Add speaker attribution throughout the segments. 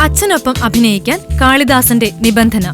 Speaker 1: അച്ഛനൊപ്പം അഭിനയിക്കാൻ കാളിദാസന്റെ നിബന്ധന.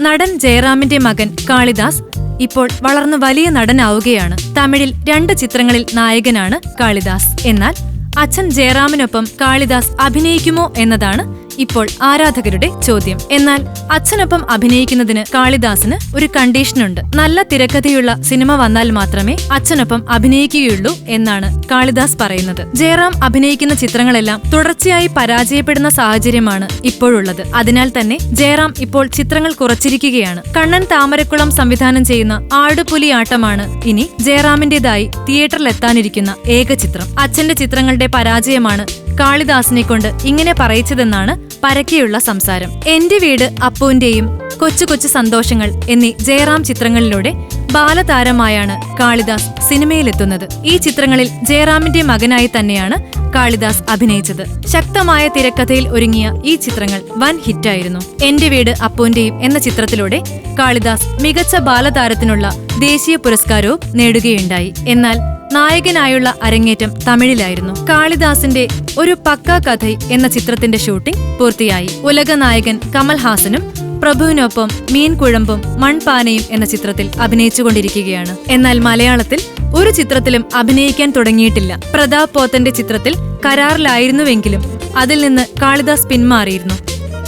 Speaker 1: നടൻ ജയറാമിന്റെ മകൻ കാളിദാസ് ഇപ്പോൾ വളർന്ന് വലിയ നടനാവുകയാണ്. തമിഴിൽ രണ്ട് ചിത്രങ്ങളിൽ നായകനാണ് കാളിദാസ്. എന്നാൽ അച്ഛൻ ജയറാമിനൊപ്പം കാളിദാസ് അഭിനയിക്കുമോ എന്നതാണ് ഇപ്പോൾ ആരാധകരുടെ ചോദ്യം. എന്നാൽ അച്ഛനൊപ്പം അഭിനയിക്കുന്നതിന് കാളിദാസിന് ഒരു കണ്ടീഷനുണ്ട്. നല്ല തിരക്കഥയുള്ള സിനിമ വന്നാൽ മാത്രമേ അച്ഛനൊപ്പം അഭിനയിക്കുകയുള്ളൂ എന്നാണ് കാളിദാസ് പറയുന്നത്. ജയറാം അഭിനയിക്കുന്ന ചിത്രങ്ങളെല്ലാം തുടർച്ചയായി പരാജയപ്പെടുന്ന സാഹചര്യമാണ് ഇപ്പോഴുള്ളത്. അതിനാൽ തന്നെ ജയറാം ഇപ്പോൾ ചിത്രങ്ങൾ കുറച്ചിരിക്കുകയാണ്. കണ്ണൻ താമരക്കുളം സംവിധാനം ചെയ്യുന്ന ആടുപുലി ആട്ടമാണ് ഇനി ജയറാമിന്റേതായി തിയേറ്ററിലെത്താനിരിക്കുന്ന ഏക ചിത്രം അച്ഛന്റെ ചിത്രങ്ങളുടെ പരാജയമാണ് കാളിദാസിനെ കൊണ്ട് ഇങ്ങനെ പറയിച്ചതെന്നാണ് പരക്കെയുള്ള സംസാരം. എന്റെ വീട് അപ്പുവിന്റെയും കൊച്ചു കൊച്ചു സന്തോഷങ്ങൾ എന്നീ ജയറാം ചിത്രങ്ങളിലൂടെ ബാലതാരമായാണ് കാളിദാസ് സിനിമയിലെത്തുന്നത്. ഈ ചിത്രങ്ങളിൽ ജയറാമിന്റെ മകനായി തന്നെയാണ് കാളിദാസ് അഭിനയിച്ചത്. ശക്തമായ തിരക്കഥയിൽ ഒരുങ്ങിയ ഈ ചിത്രങ്ങൾ വൻ ഹിറ്റായിരുന്നു. എന്റെ വീട് അപ്പുവിന്റെയും എന്ന ചിത്രത്തിലൂടെ കാളിദാസ് മികച്ച ബാലതാരത്തിനുള്ള ദേശീയ പുരസ്കാരവും നേടുകയുണ്ടായി. എന്നാൽ നായകനായുള്ള അരങ്ങേറ്റം തമിഴിലായിരുന്നു. കാളിദാസിന്റെ ഒരു പക്ക കഥൈ എന്ന ചിത്രത്തിന്റെ ഷൂട്ടിംഗ് പൂർത്തിയായി. ഉലക നായകൻ കമൽഹാസനും പ്രഭുവിനൊപ്പം മീൻ കുഴമ്പും മൺപാനയും എന്ന ചിത്രത്തിൽ അഭിനയിച്ചുകൊണ്ടിരിക്കുകയാണ്. എന്നാൽ മലയാളത്തിൽ ഒരു ചിത്രത്തിലും അഭിനയിക്കാൻ തുടങ്ങിയിട്ടില്ല. പ്രതാപ് പോത്തന്റെ ചിത്രത്തിൽ കരാറിലായിരുന്നുവെങ്കിലും അതിൽ നിന്ന് കാളിദാസ് പിന്മാറിയിരുന്നു.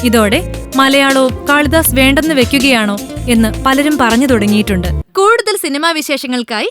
Speaker 1: ഇതോടെ മലയാളവും കാളിദാസ് വേണ്ടെന്ന് വെക്കുകയാണോ എന്ന് പലരും പറഞ്ഞു തുടങ്ങിയിട്ടുണ്ട്. കൂടുതൽ സിനിമാ വിശേഷങ്ങൾക്കായി